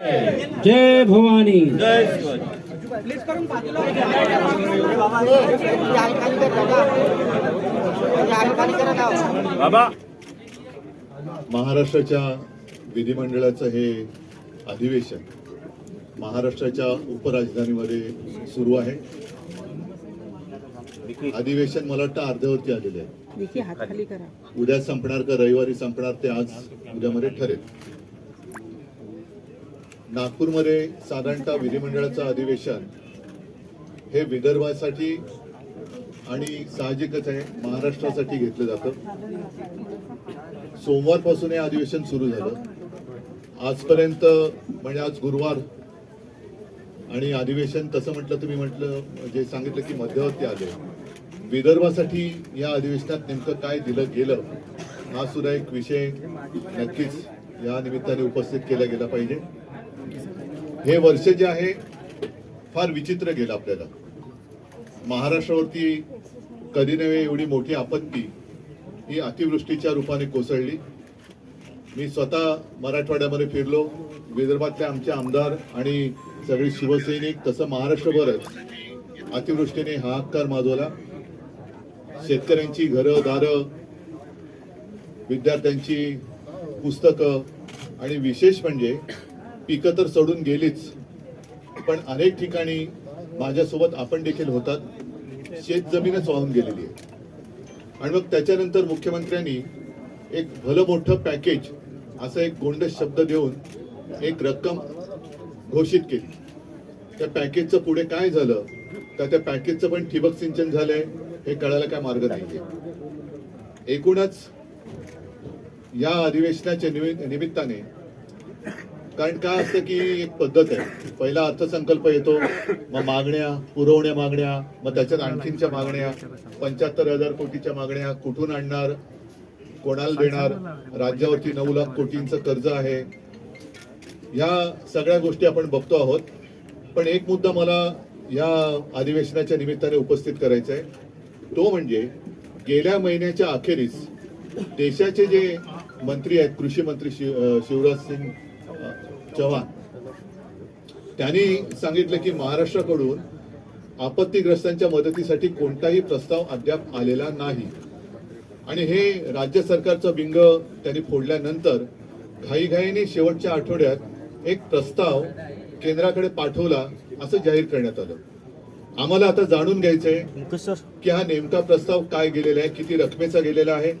जय भवानी। महाराष्ट्राच्या विधिमंडळाचं हे अधिवेशन महाराष्ट्राच्या उपराजधानीमध्ये सुरू आहे. अधिवेशन मला वाटतं अर्ध्यावरती आलेले आहे. देखिए हाथ खाली करा. उद्या संपणार का रविवारी संपणार ते आज उद्यामध्ये ठरेल. नागपूरमध्ये साधारणतः विधिमंडळाचं अधिवेशन हे विदर्भासाठी आणि साहजिकच आहे महाराष्ट्रासाठी घेतलं जातं. सोमवारपासून हे अधिवेशन सुरू झालं. आजपर्यंत म्हणजे आज गुरुवार आणि अधिवेशन तसं म्हटलं तुम्ही म्हटलं जे सांगितलं की मध्यवर्ती आले. विदर्भासाठी या अधिवेशनात नेमकं काय दिलं गेलं हा सुद्धा एक विषय नक्कीच या निमित्ताने उपस्थित केला गेला पाहिजे. हे वर्ष जे आहे फार विचित्र गेलं आपल्याला. महाराष्ट्रावरती कधी नव्हे एवढी मोठी आपत्ती ही अतिवृष्टीच्या रूपाने कोसळली. मी स्वतः मराठवाड्यामध्ये फिरलो. विदर्भातले आमचे आमदार आणि सगळे शिवसैनिक तसं महाराष्ट्रभरच अतिवृष्टीने हाहाकार माजवला. शेतकऱ्यांची घरं दारं विद्यार्थ्यांची पुस्तकं आणि विशेष म्हणजे पिकं तर सोडून गेलीच पण अनेक ठिकाणी माझ्यासोबत आपण देखील होतात. शेत जमीनच वाहून गेलेली आहे. आणि मग त्याच्यानंतर मुख्यमंत्र्यांनी एक भलं मोठं पॅकेज असं एक गोंडस शब्द देऊन एक रक्कम घोषित केली. त्या पॅकेजचं पुढे काय झालं? तर त्या पॅकेजचं पण ठिबक सिंचन झालंय हे कळायला काय मार्ग नाही एकूणच या अधिवेशनाच्या निमि- निमित्ताने कारण काय असतं की एक पद्धत आहे. पहिला अर्थसंकल्प येतो मग मागण्या पुरवण्या मागण्या मग त्याच्यात आणखीनच्या मागण्या पंच्याहत्तर हजार कोटीच्या मागण्या कुठून आणणार कोणाला देणार राज्यावरती नऊ लाख कोटींचं कर्ज आहे. या सगळ्या गोष्टी आपण बघतो आहोत. पण एक मुद्दा मला या अधिवेशनाच्या निमित्ताने उपस्थित करायचा आहे. तो म्हणजे गेल्या महिन्याच्या अखेरीस देशाचे जे मंत्री आहेत कृषी मंत्री शिव शिवराज सिंग चव्हाण. त्यांनी सांगितलं की महाराष्ट्राकडून आपत्तीग्रस्तांच्या मदतीसाठी कोणताही प्रस्ताव अद्याप आलेला नाही. आणि हे राज्य सरकारचं बिंग त्यांनी फोडल्यानंतर घाईघाईने शेवटच्या आठवड्यात एक प्रस्ताव केंद्राकडे पाठवला असं जाहीर करण्यात आलं. आम्हाला आता जाणून घ्यायचंय की हा नेमका प्रस्ताव काय गेलेला आहे किती रकमेचा गेलेला आहे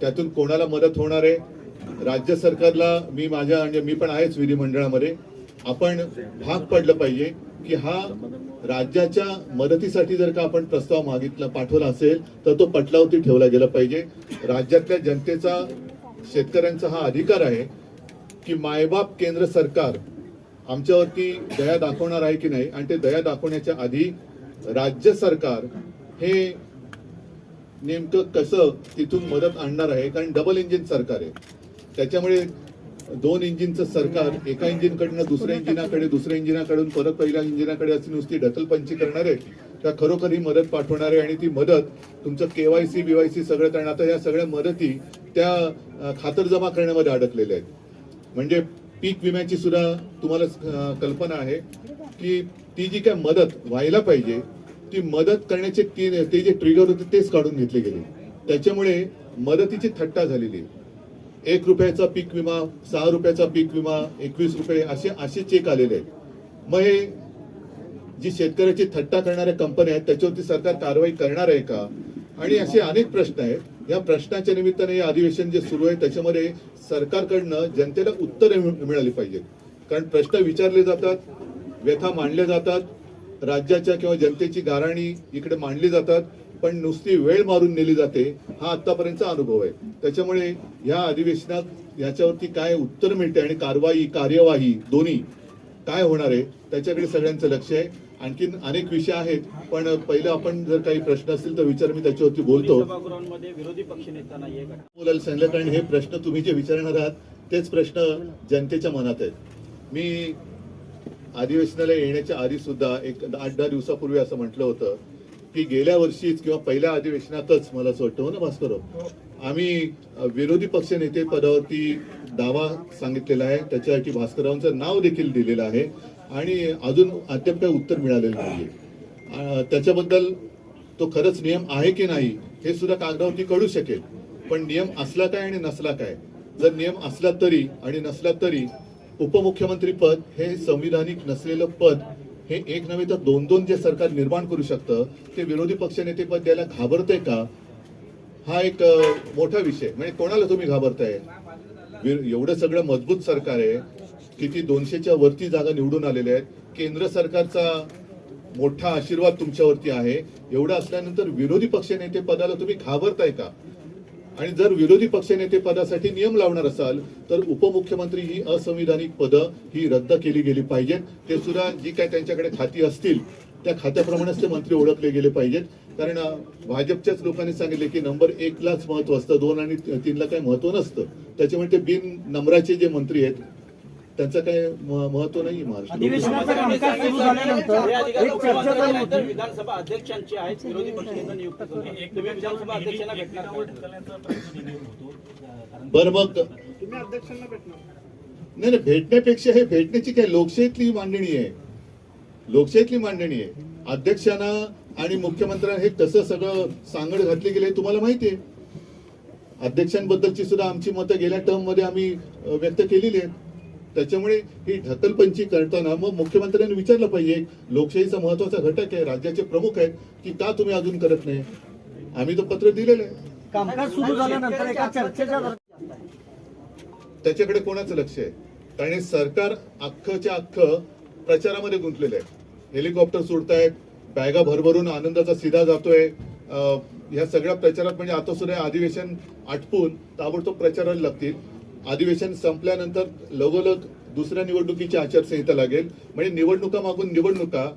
त्यातून कोणाला मदत होणार आहे राज्य सरकारला मी माझ्या म्हणजे मी पण आहेच विधिमंडळामध्ये आपण भाग पडलं पाहिजे की हा राज्याच्या मदतीसाठी जर का आपण प्रस्ताव मागितला पाठवला असेल तर तो पटलावरती ठेवला गेला पाहिजे. राज्यातल्या जनतेचा शेतकऱ्यांचा हा अधिकार आहे की मायबाप केंद्र सरकार आमच्यावरती दया दाखवणार आहे की नाही आणि ते दया दाखवण्याच्या आधी राज्य सरकार हे नेमकं कसं तिथून मदत आणणार आहे कारण डबल इंजिन सरकार आहे. त्याच्यामुळे दोन इंजिनचं सरकार एका इंजिनकडनं दुसऱ्या इंजिनाकडे दुसऱ्या इंजिनाकडून परत पहिल्या इंजिनाकडे अशी नुसती ढकलपंची करणार आहे त्या खरोखर ही मदत पाठवणार आहे आणि ती मदत तुमचं केवायसी बीवायसी सगळं कारण आता या सगळ्या मदती त्या खातर जमा करण्यामध्ये अडकलेल्या आहेत म्हणजे पीक विम्याची सुद्धा तुम्हाला कल्पना आहे की ती जी काय मदत व्हायला पाहिजे ती मदत करण्याचे ते जे ट्रिगर होते तेच काढून घेतले गेले त्याच्यामुळे मदतीची थट्टा झालेली आहे. एक रुपयाचा पीक विमा सहा रुपयाचा पीक विमा एकवीस रुपये असे असे चेक आलेले आहेत. मग हे जी शेतकऱ्याची थट्टा करणाऱ्या कंपन्या आहेत त्याच्यावरती सरकार कारवाई करणार आहे का? आणि असे अनेक प्रश्न आहेत. या प्रश्नाच्या निमित्ताने हे अधिवेशन जे सुरू आहे त्याच्यामध्ये सरकारकडनं जनतेला उत्तरे मिळाली पाहिजेत. कारण प्रश्न विचारले जातात व्यथा मांडल्या जातात राज्याच्या किंवा जनतेची गाराणी इकडे मांडली जातात. पण नुसती वेळ मारून नेली जाते हा आतापर्यंतचा अनुभव आहे. त्याच्यामुळे या अधिवेशनात याच्यावरती काय उत्तर मिळते आणि कारवाई कार्यवाही दोन्ही काय होणार आहे त्याच्याकडे सगळ्यांचं लक्ष आहे. आणखीन अनेक विषय आहेत पण पहिलं आपण जर काही प्रश्न असतील तर विचार मी त्याच्यावरती बोलतो. विरोधी बोलायला सांगितलं कारण हे प्रश्न तुम्ही जे विचारणार आहात तेच प्रश्न जनतेच्या मनात आहेत. मी अधिवेशनाला येण्याच्या आधी सुद्धा एक आठ दहा दिवसापूर्वी असं म्हटलं होतं की गेल्या वर्षीच किंवा पहिल्या अधिवेशनातच मला असं वाटतं. हो ना भास्कर आम्ही विरोधी पक्ष नेते पदावरती दावा सांगितलेला आहे. त्याच्यासाठी भास्कररावांचं नाव देखील दिलेलं आहे. आणि अजून अद्याप काही उत्तर मिळालेलं नाही त्याच्याबद्दल तो खरंच नियम आहे की नाही हे सुद्धा कागदावरती कळू शकेल. पण नियम असला काय आणि नसला काय? जर नियम असला तरी आणि नसला तरी उपमुख्यमंत्री पद हे संविधानिक नसलेलं पद हे एक नव्हे तर दोन दोन जे सरकार निर्माण करू शकतं ते विरोधी पक्षनेतेपद द्यायला घाबरतंय का? हा एक मोठा विषय. म्हणजे कोणाला तुम्ही घाबरताय? एवढं सगळं मजबूत सरकार आहे किती दोनशेच्या वरती जागा निवडून आलेल्या आहेत. केंद्र सरकारचा मोठा आशीर्वाद तुमच्यावरती आहे. एवढं असल्यानंतर विरोधी पक्षनेते पदाला तुम्ही घाबरताय का? आणि जर विरोधी पक्षनेते पदासाठी नियम लावणार असाल तर उपमुख्यमंत्री ही असंविधानिक पदं ही रद्द केली गेली पाहिजेत. ते सुद्धा जी काय त्यांच्याकडे खाती असतील त्या खात्याप्रमाणेच ते मंत्री ओळखले गेले पाहिजेत. कारण भाजपच्याच लोकांनी सांगितले की नंबर एकलाच महत्त्व असतं दोन आणि तीनला काही महत्त्व नसतं. त्याच्यामुळे ते बिन नंबराचे जे मंत्री आहेत त्यांचं काही महत्त्व नाही महाराष्ट्र हे विधानसभा अध्यक्षांची आहेत विरोधी पक्षनेता नियुक्त करून. तुम्ही विधानसभा अध्यक्षांना भेटणार? बरं मग नाही नाही भेटण्यापेक्षा हे भेटण्याची काय लोकशाहीतली मांडणी आहे. लोकशाहीतली मांडणी आहे. अध्यक्षांना आणि मुख्यमंत्र्यांना हे कसं सगळं सांगड घातली गेले तुम्हाला माहिती आहे. अध्यक्षांबद्दलची सुद्धा आमची मतं गेल्या टर्ममध्ये आम्ही व्यक्त केलेली आहेत. त्याच्यामुळे ही ढकलपंची करताना मग मुख्यमंत्र्यांनी विचारलं पाहिजे लोकशाहीचा महत्त्वाचा घटक आहे राज्याचे प्रमुख आहेत की का तुम्ही अजून करत नाही? आम्ही तर पत्र दिलेलं आहे. कामकाज सुरू झाल्यानंतर एका चर्चेच्या दरम्यान त्याच्याकडे कोणाचं लक्ष आहे? कारण हे सरकार अख्खच्या अख्खं प्रचारामध्ये गुंतलेलं आहे. हेलिकॉप्टर सोडतायत बॅगा भरभरून आनंदाचा सीधा जातोय. अं, ह्या सगळ्या प्रचारात म्हणजे आता सुद्धा अधिवेशन आटपून ताबडतोब प्रचाराला लागतील. अधिवेशन संपल्यानंतर लगोलग दुसऱ्या निवडणुकीची आचारसंहिता लागेल. म्हणजे निवडणुका मागून निवडणुका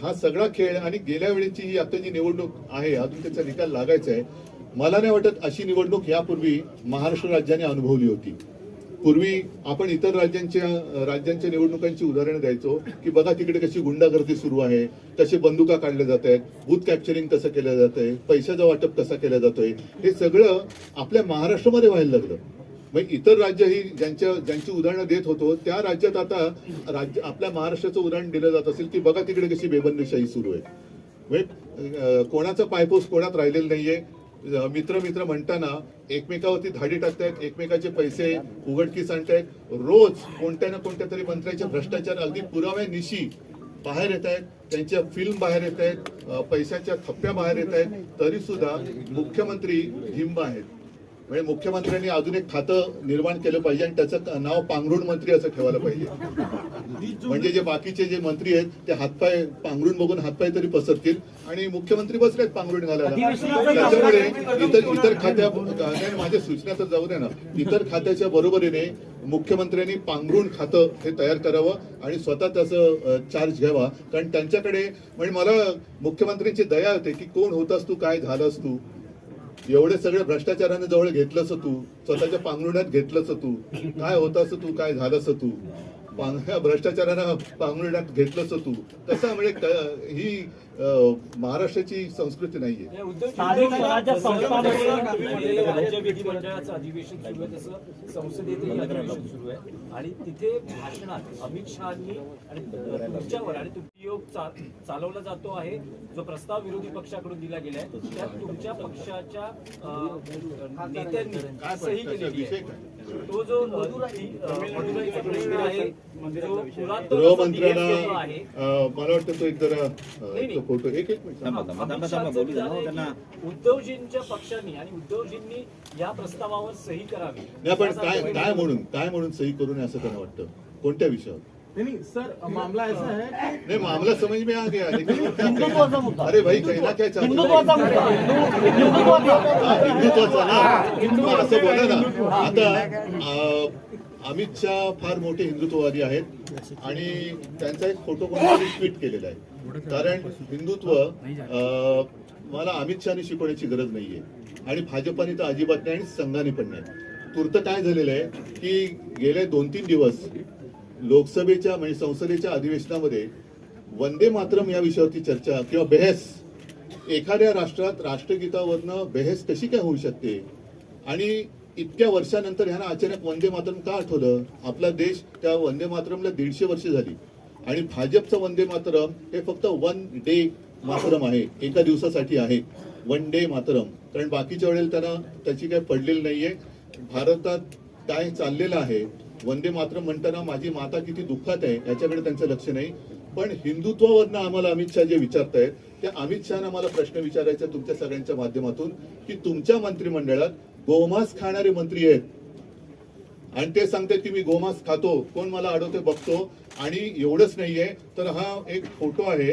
हा सगळा खेळ आणि गेल्या वेळेची ही आता जी निवडणूक आहे अजून त्याचा निकाल लागायचा आहे. मला नाही वाटत अशी निवडणूक यापूर्वी महाराष्ट्र राज्याने अनुभवली होती. पूर्वी आपण इतर राज्यांच्या राज्यांच्या निवडणुकांची उदाहरणं द्यायचो की बघा तिकडे कशी गुंडागर्दी सुरू आहे तसे बंदुका काढल्या जात आहेत बूथ कॅप्चरिंग कसं केलं जात आहे पैशाचं वाटप कसा केलं जातोय. हे सगळं आपल्या महाराष्ट्रामध्ये व्हायला लागलं. मग इतर राज्य ही ज्यांच्या ज्यांची उदाहरणं देत होतो त्या राज्यात आता राज्य आपल्या महाराष्ट्राचं उदाहरण दिलं जात असेल की बघा तिकडे कशी बेबंदीशाही सुरू आहे. म्हणजे कोणाचा पायपोस कोणात राहिलेला नाहीये. मित्र मित्र म्हणताना एकमेकावरती धाडी टाकतायत एकमेकाचे पैसे उघडकीस आणतायत. रोज कोणत्या ना कोणत्या तरी मंत्र्याचे भ्रष्टाचार अगदी पुराव्यानिशी बाहेर येत आहेत त्यांच्या फिल्म बाहेर येत आहेत पैशाच्या थप्प्या बाहेर येत आहेत तरी सुद्धा मुख्यमंत्री हिंब आहेत. म्हणजे मुख्यमंत्र्यांनी अजून एक खातं निर्माण केलं पाहिजे आणि त्याचं नाव पांघरुण मंत्री असं ठेवायला पाहिजे. म्हणजे जे बाकीचे जे मंत्री आहेत ते हातपाय पांघरुण बघून हातपाय तरी पसरतील आणि मुख्यमंत्री बसलेत पांघरुण घालायला. त्याच्यामुळे इतर इतर खात्या माझ्या सूचना तर जाऊ द्या ना. इतर खात्याच्या बरोबरीने मुख्यमंत्र्यांनी पांघरुण खातं हे तयार करावं आणि स्वतः त्याचं चार्ज घ्यावा. कारण त्यांच्याकडे म्हणजे मला मुख्यमंत्र्यांची दया होते की कोण होतास तू काय झालास तू? एवढे सगळे भ्रष्टाचाराने जवळ घेतलंस तू स्वतःच्या पांघरुण्यात घेतलंस तू. काय होतास तू काय झालंस तू? पांग- भ्रष्टाचारानं पांघरुण्यात घेतलंस तू. कसं म्हणजे ही महाराष्ट्राची संस्कृती नाहीये. स्थानिक स्वराज्य संस्थांमध्ये राज्य विधिमंडळाचं अधिवेशन सुरू आहे. तसं संसदेतही अधिवेशन सुरू आहे. आणि तिथे भाषणात अमित शहानी आणि तुमच्यावर आणि तुमची योग चालवला जातो आहे. जो प्रस्ताव विरोधी पक्षाकडून दिला गेलाय त्यात तुमच्या पक्षाच्या नेत्यांनी काय सही केलेली आहे. तो जो आहे गृहमंत्र्यांना मला वाटतं तो एक जरा फोटो एक एक की उद्धवजींच्या पक्षांनी आणि उद्धवजींनी या प्रस्तावावर सही करावी. नाही पण असा काय काय म्हणून काय म्हणून सही करू नये असं त्यांना वाटतं. कोणत्या विषयावर? नहीं सर मामला ऐसा है नहीं मामला समझ में आ गया लेकिन वो क्या हिंदुत्वाचा कहना- मुद्दा. अरे भाई कहना क्या चाहते? हिंदुत्वाचा मुद्दा. हिंदू- हिंदुत्वाचा हिंदुत्वाचा ना? मग असं बोला ना आता अमित शहा फार मोठे हिंदुत्ववादी आहेत आणि त्यांचा एक फोटो कोणतरी ट्विट केलेला आहे. कारण हिंदुत्व मला अमित शहाने शिकवण्याची गरज नाहीये. आणि भाजपाने तर अजिबात नाही आणि संघाने पण नाही. तूर्त काय झालेलं आहे की गेले दोन तीन दिवस लोकसभेच्या म्हणजे संसदेच्या अधिवेशनामध्ये वंदे मातरम या विषयावरती चर्चा किंवा बहस एखाद्या राष्ट्रात राष्ट्रगीतावरनं बहस कशी काय होऊ शकते? आणि इतक्या वर्षानंतर ह्यांना अचानक वंदे मातरम का आठवलं? आपला देश त्या वंदे मातरमला दीडशे वर्ष झाली. आणि भाजपचं वंदे मातरम हे फक्त वन डे मातरम आहे एका दिवसासाठी आहे. वन डे मातरम. कारण बाकीच्या वेळेला त्यांना त्याची काही पडलेली नाहीये. भारतात काय चाललेलं आहे? वंदे मात्र म्हणताना माझी माता किती दुःखात आहे याच्याकडे त्यांचं लक्ष नाही. पण हिंदुत्वावरनं आम्हाला अमित शहा जे विचारतायत त्या अमित शहाना मला प्रश्न विचारायचा तुमच्या सगळ्यांच्या माध्यमातून की तुमच्या मंत्रिमंडळात गोमांस खाणारे मंत्री आहेत. आणि ते सांगतात की मी गोमांस खातो कोण मला अडवते बघतो आणि एवढंच नाहीये. तर हा एक फोटो आहे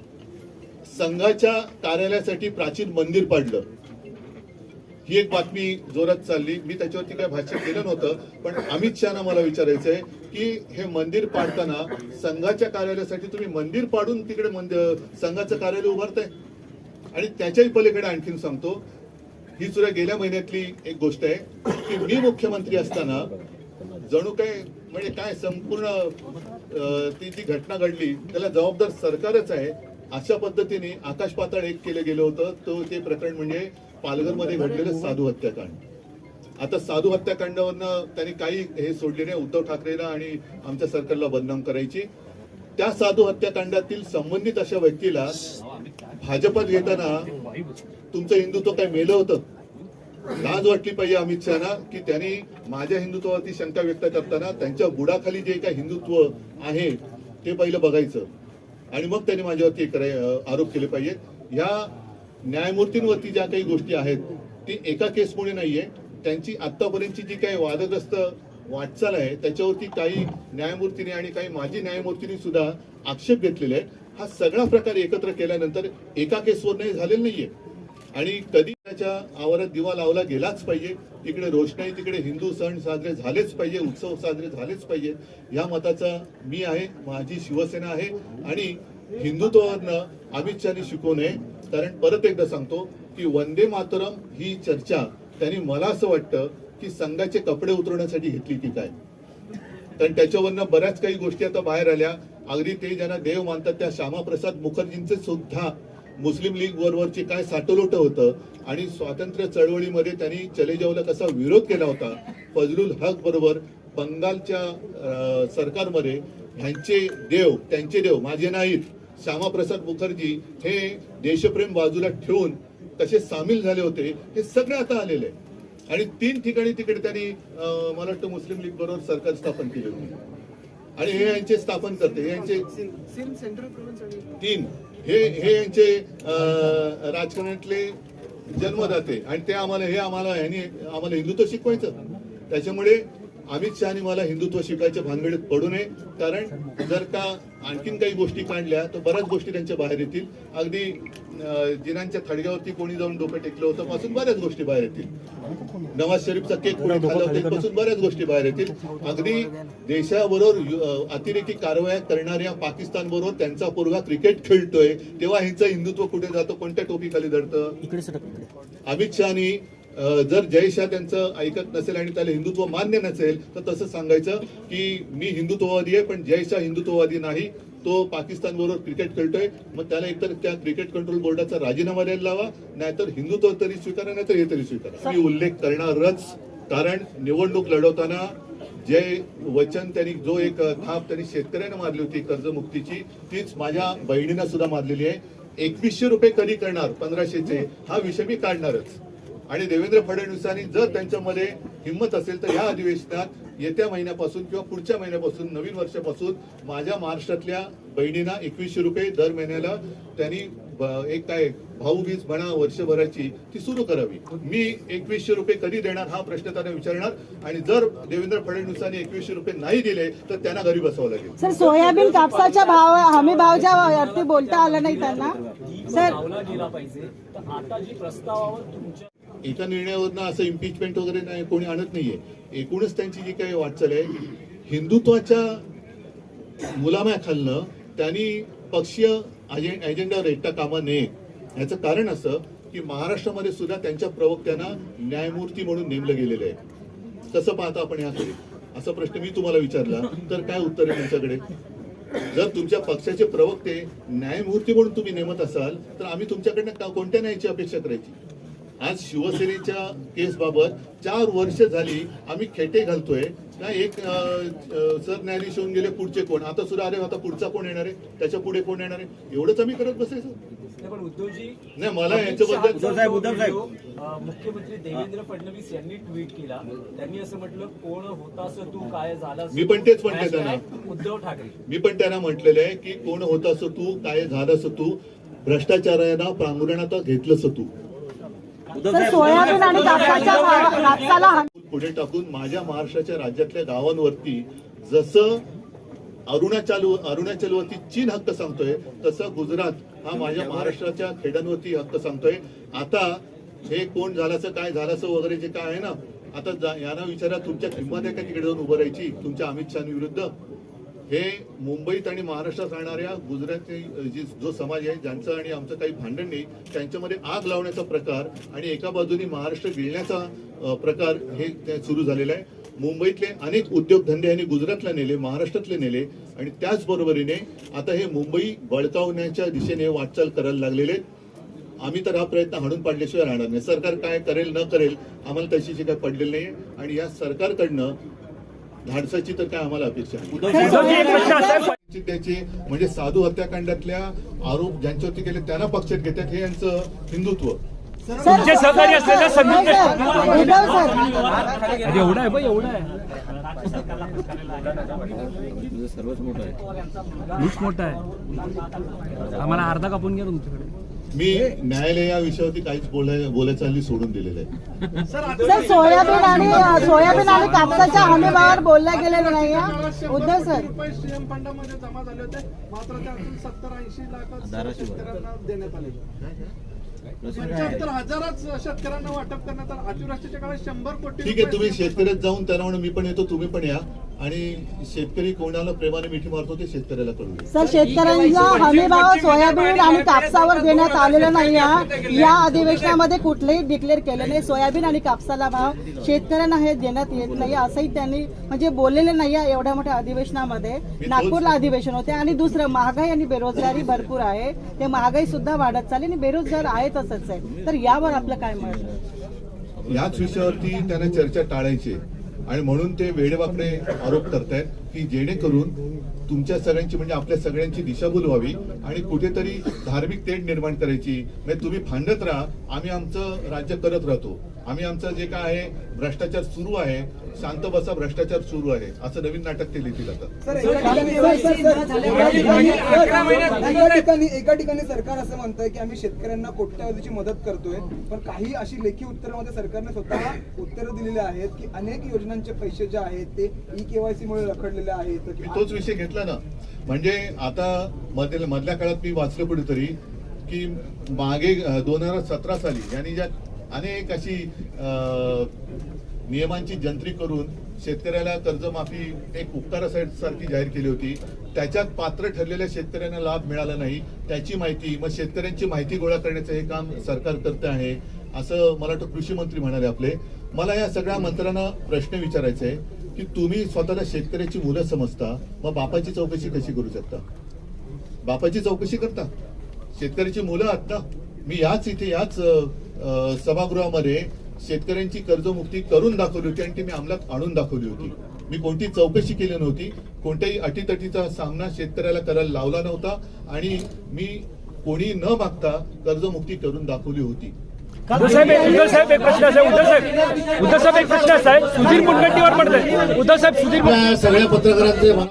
संघाच्या कार्यालयासाठी प्राचीन मंदिर पाडलं. ही एक बातमी जोरात चालली. मी त्याच्यावरती काय भाष्य केलं नव्हतं पण अमित शहाना मला विचारायचंय की हे मंदिर पाडताना संघाच्या कार्यालयासाठी तुम्ही मंदिर पाडून तिकडे संघाचं कार्यालय उभारताय? आणि त्याच्याही पलीकडे आणखीन सांगतो ही सुद्धा गेल्या महिन्यातली एक गोष्ट आहे की मी मुख्यमंत्री असताना जणू काय म्हणजे काय संपूर्ण ती जी घटना घडली त्याला जबाबदार सरकारच आहे. अशा पद्धतीने आकाश पाताळ एक केलं गेलं होतं. तो ते प्रकरण म्हणजे पालघरमध्ये घडलेलं साधू हत्याकांड. आता साधू हत्याकांडावरनं त्यांनी काही हे सोडले नाही उद्धव ठाकरेला आणि आमच्या सरकारला बदनाम करायची. त्या साधू हत्याकांडातील संबंधित अशा व्यक्तीला भाजपात घेताना तुमचं हिंदुत्व काय मेलं होतं? लाज वाटली पाहिजे अमित शहाना की त्यांनी माझ्या हिंदुत्वावरती शंका व्यक्त करताना त्यांच्या बुडाखाली जे काही हिंदुत्व आहे ते पहिलं बघायचं. आणि मग त्यांनी माझ्यावरती कराय आरोप केले पाहिजेत. ह्या न्यायमूर्तींवरती ज्या काही गोष्टी आहेत ती एका केसमुळे नाहीये. त्यांची आतापर्यंतची जी काही वादग्रस्त वाटचाल आहे त्याच्यावरती काही न्यायमूर्तीने आणि काही माजी न्यायमूर्तींनी सुद्धा आक्षेप घेतलेले आहेत. हा सगळा प्रकार एकत्र केल्यानंतर एका केसवर नाही झालेला नाहीये. आणि कधी त्याच्या आवारात दिवा लावला गेलाच पाहिजे. तिकडे रोषणाई तिकडे हिंदू सण साजरे झालेच पाहिजे उत्सव साजरे झालेच पाहिजे. या मताचा मी आहे माझी शिवसेना आहे आणि हिंदुत्वावरनं अमित शहानी शिकवू नये. कारण परत एकदा सांगतो की वंदे मातरम ही चर्चा त्यांनी मला असं वाटतं की संघाचे कपडे उतरवण्यासाठी घेतली की काय. कारण त्याच्यावरनं बऱ्याच काही गोष्टी आता बाहेर आल्या. अगदी ते ज्यांना देव मानतात त्या श्यामाप्रसाद मुखर्जींचे सुद्धा मुस्लिम लीग बरोबरचे काय साटोलोट होतं आणि स्वातंत्र्य चळवळीमध्ये त्यांनी चले जाऊला कसा विरोध केला होता फजलुल हक बरोबर बंगालच्या अं, सरकारमध्ये ह्यांचे देव त्यांचे देव माझे नाहीत श्यामाप्रसाद मुखर्जी हे देशप्रेम बाजूला ठेवून कसे सामील झाले होते हे सगळं आता आलेलं आहे आणि तीन ठिकाणी तिकडे त्यांनी मला वाटतं मुस्लिम लीग बरोबर सरकार स्थापन केले होते आणि हे यांचे स्थापन करते यांचे तीन हे हे यांचे अं, राजकारणातले जन्मदाते. आणि ते आम्हाला हे आम्हाला ह्यांनी आम्हाला हिंदुत्व शिकवायचं. त्याच्यामुळे अमित शहानी मला हिंदुत्व शिकायच्या भानगडीत पडू नये. कारण जर का आणखीन काही गोष्टी काढल्या तर बऱ्याच गोष्टी त्यांच्या बाहेर येतील. अगदी जिनांच्या थडग्यावरती कोणी जाऊन डोकं टेकलं होतं पासून बऱ्याच गोष्टी बाहेर येतील. नवाज शरीफचा केक कोणी खाल्ला होता पासून बऱ्याच गोष्टी बाहेर येतील. अगदी देशाबरोबर अतिरेकी कारवाया करणाऱ्या पाकिस्तान बरोबर त्यांचा पोरगा क्रिकेट खेळतोय तेव्हा ह्यांचं हिंदुत्व कुठे जातं कोणत्या टोपीखाली धरतं? अमित शहानी जर जय शाह त्यांचं ऐकत नसेल आणि त्याला हिंदुत्व मान्य नसेल तर तसं सांगायचं की मी हिंदुत्ववादी आहे पण जय शाह हिंदुत्ववादी नाही. तो पाकिस्तान बरोबर क्रिकेट खेळतोय मग त्याला एकतर त्या क्रिकेट कंट्रोल बोर्डाचा राजीनामा द्यायला लावा नाहीतर हिंदुत्व तरी स्वीकारा नाहीतर हे तरी स्वीकारा. मी उल्लेख करणारच कारण निवडणूक लढवताना जे वचन त्यांनी जो एक थाप त्यांनी शेतकऱ्यांना मारली होती कर्जमुक्तीची तीच माझ्या बहिणींना सुद्धा मारलेली आहे. एकवीसशे रुपये कधी करणार? पंधराशेचे. हा विषय मी काढणारच. आणि देवेंद्र फडणवीसांनी जर त्यांच्यामध्ये हिंमत असेल तर या अधिवेशनात येत्या महिन्यापासून किंवा पुढच्या महिन्यापासून नवीन वर्षापासून माझ्या महाराष्ट्रातल्या बहिणींना एकवीसशे रुपये दर महिन्याला त्यांनी एक काय भाऊबीज म्हणा वर्षभराची ती सुरू करावी. मी एकवीसशे रुपये कधी देणार हा प्रश्न त्यांना विचारणार आणि जर देवेंद्र फडणवीसांनी एकवीसशे रुपये नाही दिले तर त्यांना घरी बसावं लागेल. सर सोयाबीन कापसाच्या भाव हमी भावच्या बोलता आलं नाही त्यांना. सर आता जी प्रस्तावावर तुमच्या एका निर्णयावरनं असं इम्पिचमेंट वगैरे नाही कोणी आणत नाहीये. एकूणच त्यांची जी काही वाटचाल आहे हिंदुत्वाच्या मुलाम्या खालनं त्यांनी पक्षीय अजे- एजेंडावर एकटा कामा नये. याचं कारण असं की महाराष्ट्रामध्ये सुद्धा त्यांच्या प्रवक्त्यांना न्यायमूर्ती म्हणून नेमलं गेलेलं आहे. कसं पाहता आपण याकडे असा प्रश्न मी तुम्हाला विचारला तर काय उत्तर आहे तुमच्याकडे? जर तुमच्या पक्षाचे प्रवक्ते न्यायमूर्ती म्हणून तुम्ही नेमत असाल तर आम्ही तुमच्याकडनं कोणत्या न्यायाची अपेक्षा करायची? आज शिवसेनेच्या केस बाबत चार वर्ष झाली आम्ही खेटे घालतोय. ना एक सरन्यायाधीश होऊन गेले पुढचे कोण? आता सुद्धा अरे आता पुढचा कोण येणार आहे? त्याच्या पुढे कोण येणार आहे? एवढंच आम्ही करत बसायचं नाही, पण उद्धवजी नाही मला याच्याबद्दल मुख्यमंत्री देवेंद्र फडणवीस यांनी ट्विट केला. त्यांनी असं म्हटलं कोण होतास तू? काय झाला मी पण तेच म्हटलं त्यांना. उद्धव ठाकरे. मी पण त्यांना म्हटलेलं आहे की कोण होत असं तू? काय झालं असं तू? भ्रष्टाचारांना प्रांगुरणात घेतलंस तू? सर सोयाबीन आणि कापसाच्या भाव- कापसाला हमी पुढे टाकून माझ्या महाराष्ट्राच्या राज्यातल्या गावांवरती जसं अरुणाचल अरुणाचलवरती चीन हक्क सांगतोय तसं गुजरात हा माझ्या महाराष्ट्राच्या खेड्यांवरती हक्क सांगतोय. आता हे कोण झाल्याचं काय झाल्याचं वगैरे जे काय आहे ना आता यांना विचारा तुमच्या किंमत आहे का तिकडे जाऊन उभं राहायची? तुमच्या अमित शहा विरुद्ध? हे मुंबईत आणि महाराष्ट्रात राहणाऱ्या गुजराती जी जो समाज आहे ज्यांचं आणि आमचं काही भांडण नाही त्यांच्यामध्ये आग लावण्याचा प्रकार आणि एका बाजूने महाराष्ट्र गिळण्याचा प्रकार हे सुरू झालेला आहे. मुंबईतले अनेक उद्योगधंदे यांनी गुजरातला नेले महाराष्ट्रातले नेले आणि त्याचबरोबरीने आता हे मुंबई बळकावण्याच्या दिशेने वाटचाल करायला लागलेले आहेत. आम्ही तर हा प्रयत्न हाणून पाडल्याशिवाय राहणार नाही. सरकार काय करेल न करेल आम्हाला तशीची काय पडलेली नाही आणि या सरकारकडनं धाडसाची तर काय आम्हाला अपेक्षा त्याचे म्हणजे साधू हत्याकांडातल्या आरोप ज्यांच्यावरती केले त्यांना पक्षात घेतात हे यांचं हिंदुत्व. तुमचे सहकारी असलेल्या उद्धव सर एवढा आहे एवढा आहे. सर्वच मोठं आहे. मोठा आहे. आम्हाला अर्धा कापून घ्या तुमच्याकडे. मी न्यायालय या विषयावरती काहीच बोलाय बोलायचं हल्ली सोडून दिलेलं आहे सर सोयाबीन आणि सोयाबीन आणि कापसाच्या हमी भावावर बोलल्या गेलेलं नाही? उद्धव सर. रुपये सीएम फंडामध्ये जमा झाले होते. मात्र त्यातून सत्तर ऐंशी लाख शेतकऱ्यांना देण्यात आले. पंच्याहत्तर हजारच शेतकऱ्यांना वाटप करण्यात आलं. अतिवृष्टीच्या काळात शंभर कोटी ठीक आहे तुम्ही शेतकऱ्यात जाऊन त्यांना म्हणून मी पण येतो तुम्ही पण या. आणि शेतकरी कोणाला प्रेमाने मिठी मारतो ते शेतकऱ्याला कळू सर शेतकऱ्यांना हमी भाव सोयाबीन आणि कापसावर देण्यात आलेला नाही हा. या अधिवेशनामध्ये कुठलेही डिक्लेअर केले नाही. सोयाबीन आणि कापसाला भाव शेतकऱ्यांना हे देण्यात येत नाही. असंही त्यांनी म्हणजे बोललेले नाही एवढ्या मोठ्या अधिवेशनामध्ये. नागपूरला अधिवेशन होते आणि दुसरं महागाई आणि बेरोजगारी भरपूर आहे. ते महागाई सुद्धा वाढत चालली आणि बेरोजगार आहे तसंच आहे. तर यावर आपलं काय मत? आहे? याच विषयावरती त्यांना चर्चा टाळायची. आणि म्हणून ते वेडेवाकडे आरोप करतायत. की जेणेकरून तुमच्या सगळ्यांची म्हणजे आपल्या सगळ्यांची दिशाभूल व्हावी आणि कुठेतरी धार्मिक तेढ निर्माण करायची. म्हणजे तुम्ही भांडत राहा आम्ही आमचं राज्य करत राहतो. आम्ही आमचं जे काय आहे भ्रष्टाचार सुरू आहे शांत बसा भ्रष्टाचार सुरू आहे. असं नवीन नाटक ते लिहितील आता. सर, एका ठिकाणी- सरकार असं म्हणतंय की आम्ही शेतकऱ्यांना कोट्यावधीची मदत करतोय पण काही अशी लेखी उत्तरामध्ये सरकारने स्वतः उत्तरं दिलेली आहेत की अनेक योजनांचे पैसे जे आहेत ते ई केवायसी मुळे रखडलेले आहेत मी तोच विषय घेतला ना. म्हणजे आता मधल्या मधल्या काळात मी वाचलं कुठेतरी की मागे दोन हजार सतरा साली यांनी ज्या अनेक अशी नियमांची जंत्री करून शेतकऱ्याला कर्जमाफी एक उपकारासारखी जाहीर केली होती. त्याच्यात पात्र ठरलेल्या शेतकऱ्यांना लाभ मिळाला नाही. त्याची माहिती मग शेतकऱ्यांची माहिती गोळा करण्याचं हे काम सरकार करते आहे असं मला वाटतं कृषी मंत्री म्हणाले आपले. मला या सगळ्या मंत्र्यांना प्रश्न विचारायचे आहे. की तुम्ही स्वतःला शेतकऱ्याची मुलं समजता मग बापाची चौकशी कशी करू शकता? बापाची चौकशी करता. शेतकऱ्याची मुलं आहात ना मी याच इथे याच सभागृहामध्ये शेतकऱ्यांची कर्जमुक्ती करून दाखवली होती आणि ती मी अंमलात आणून दाखवली होती. मी कोणती चौकशी केली नव्हती कोणत्याही अटीतटीचा सामना शेतकऱ्याला करायला लावला नव्हता आणि मी कोणी न मागता कर्जमुक्ती करून दाखवली होती. साहेब उद्धव साहेब एक प्रश्न असा आहे उद्धव साहेब उद्धव साहेब एक प्रश्न असा आहे. सुधीर मुनगंटीवर पडतंय उद्धव साहेब सुधीर सगळ्या पत्रकारांचे